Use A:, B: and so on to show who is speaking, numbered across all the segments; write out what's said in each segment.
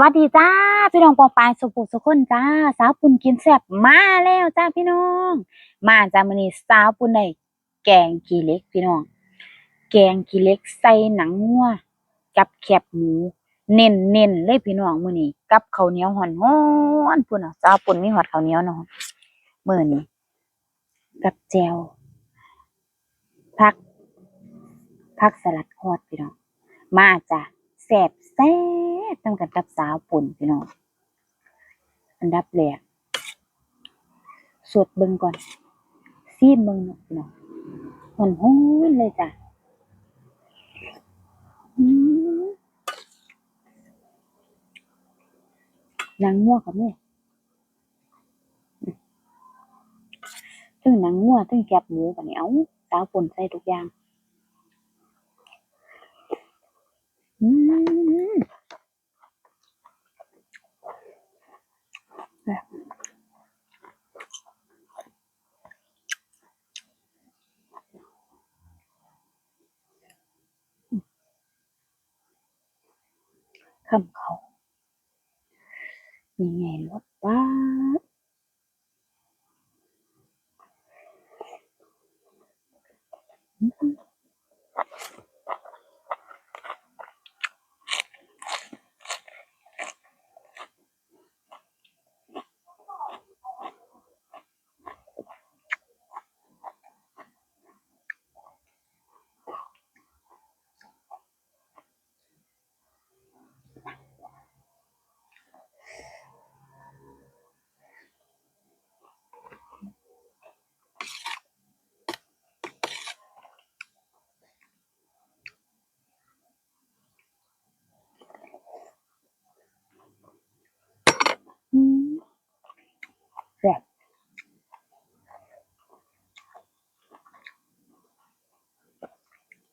A: วัสดีจ้า พี่น้องปองปายสุขุสุขคนจ้า สาวปุ่นกินแซ่บมาแล้วจ้าพี่น้อง มาจ้ามื้อนี้สาวปุ่นได้แกงขี้เล็กพี่น้อง แกงขี้เล็กใส่หนังงัวกับแคบหมู เน้นเน้นเลยพี่น้องมื้อนี้กับข้าวเหนียวฮ้อนๆพุ่นน่ะสาวปุ่นมีฮอดข้าวเหนียวเนาะมื้อนี้กับแจวผักผักสลัดฮอดพี่น้อง มาจ้ะแซ่บแซ่บ ตั้งแต่กับสาวปุ่นพี่น้อง อันดับแรกสวดเบิ่งก่อน ซีมเบิ่งเนาะพี่น้องหอนฮ้นเลยจ้ะหนังงัวกับแม่ถึงหนังงัวถึงแกบหมูกันนี่เอาสาวปุ่นใส่ทุกอย่างอื คำเขา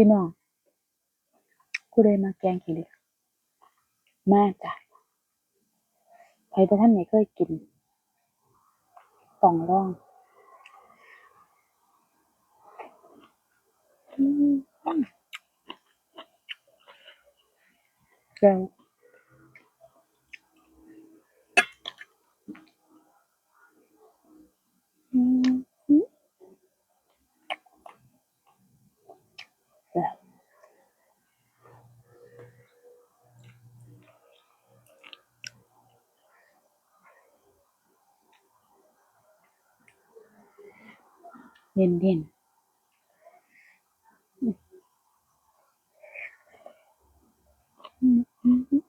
A: พี่น้องกูเลยมาแกงขี้เหล็กมาจ้ะใครประท่านไหนเคยกินต่องลองแล้วอืมอืมแซ่บ เน้นเน้นอืมอืมอืม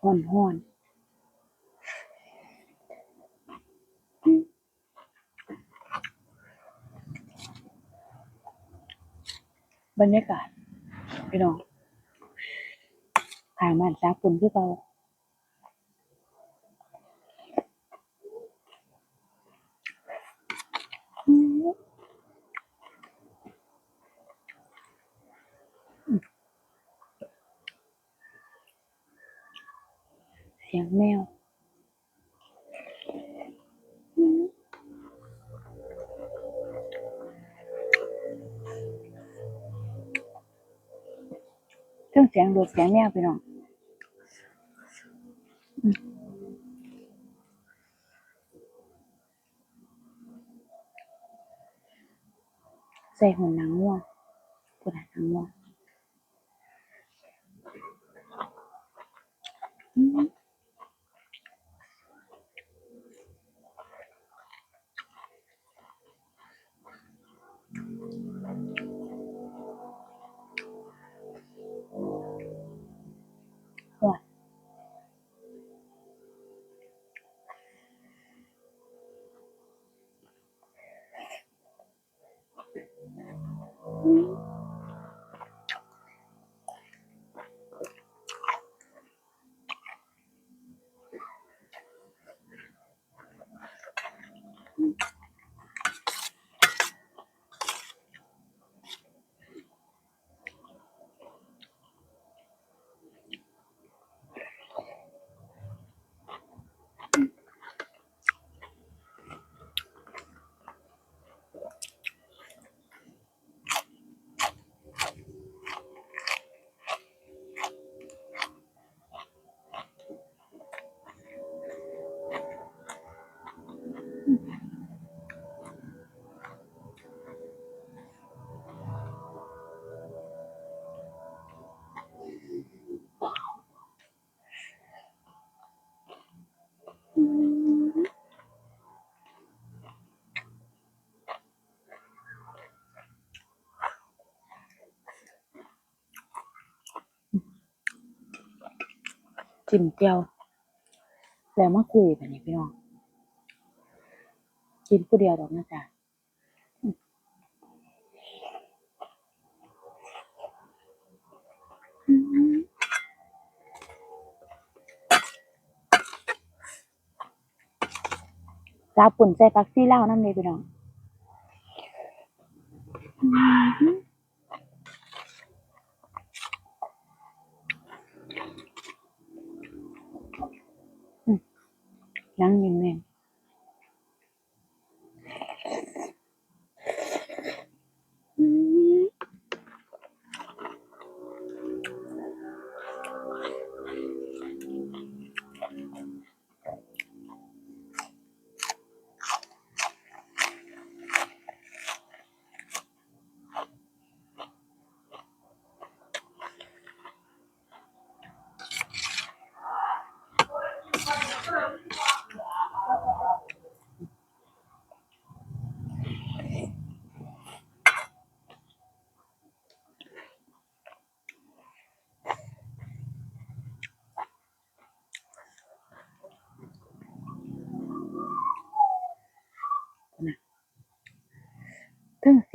A: ห่อนห่อน บรรยากาศพี่น้องทางบ้านสาปุ่นคือเก่าอืมเสียงแมว เครื่องเสียงดูดเสียงแมวพี่น้องอืมใส่หัวหนังวัวปวดหนังวัวอื จิ้มแจ่วแล้วมาคุยแบัดนี้พี่น้อง กินผู้เดียวดอกนะจ๊ะอืมอืมสาปุ่นใส่ผักซี่เลาวนำเลยพี่น้องอืมอืม หนัง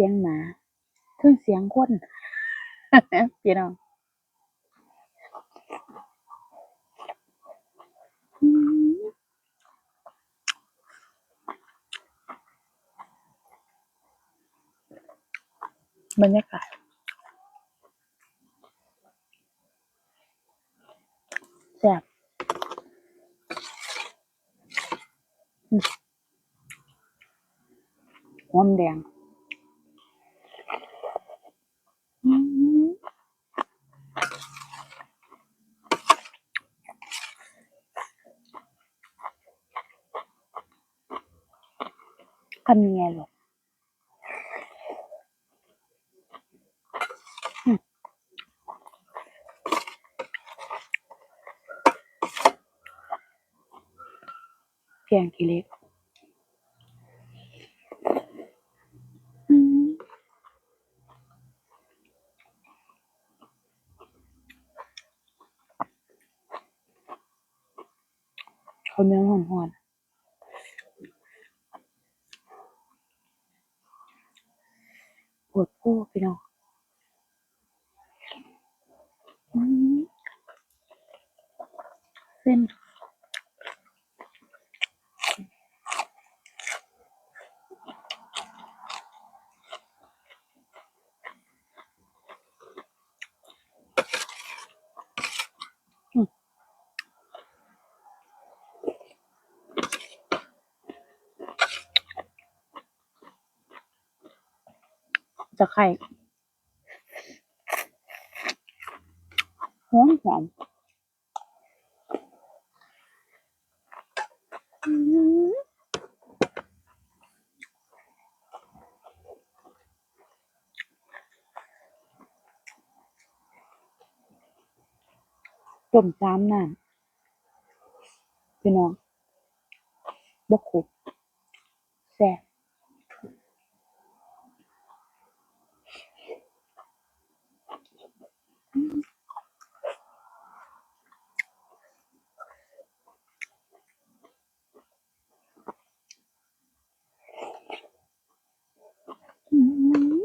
A: สียงหมาเทิงเสียงคนพี่น้องอืมบรรยากาศแซ่บหอมแดงอืม ทำยังไงหรอกอืมแกงขี้เล็กอืมข้าวเหนียวร้อนๆปวดโพ้พี่น้องอืมเส้นอืม ตะไคร้หอมหอมอืมต้มสามน้ำพี่น้องบ่ขมแซ่บอืม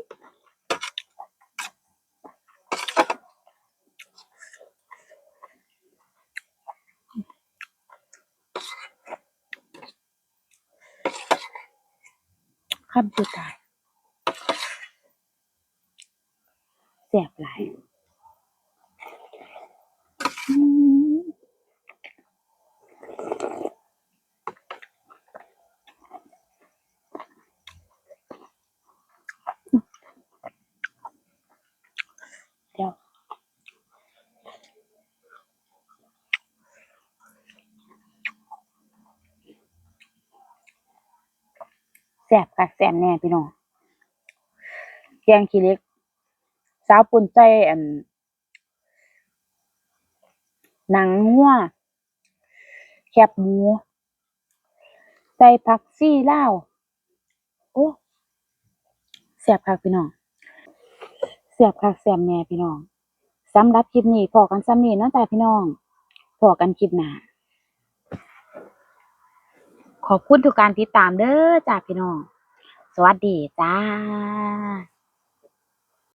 A: คำสุดท้ายแสบหลาย แซ่บคักแซ่บแน่พี่น้องแกงขี้เล็ก สาวปุ่นใส่อันหนังงัวแคบหมูใส่ผักชีลาโอ้แซ่บคักพี่น้องแซ่บคักแซ่บแน่พี่น้องสำหรับคลิปนี้พอกันส่ำนี้นะจ้ะพี่น้องพอกันคลิปหน้า ขอบคุณทุกการติดตามเด้อจ้าพี่น้อง สวัสดีจ้า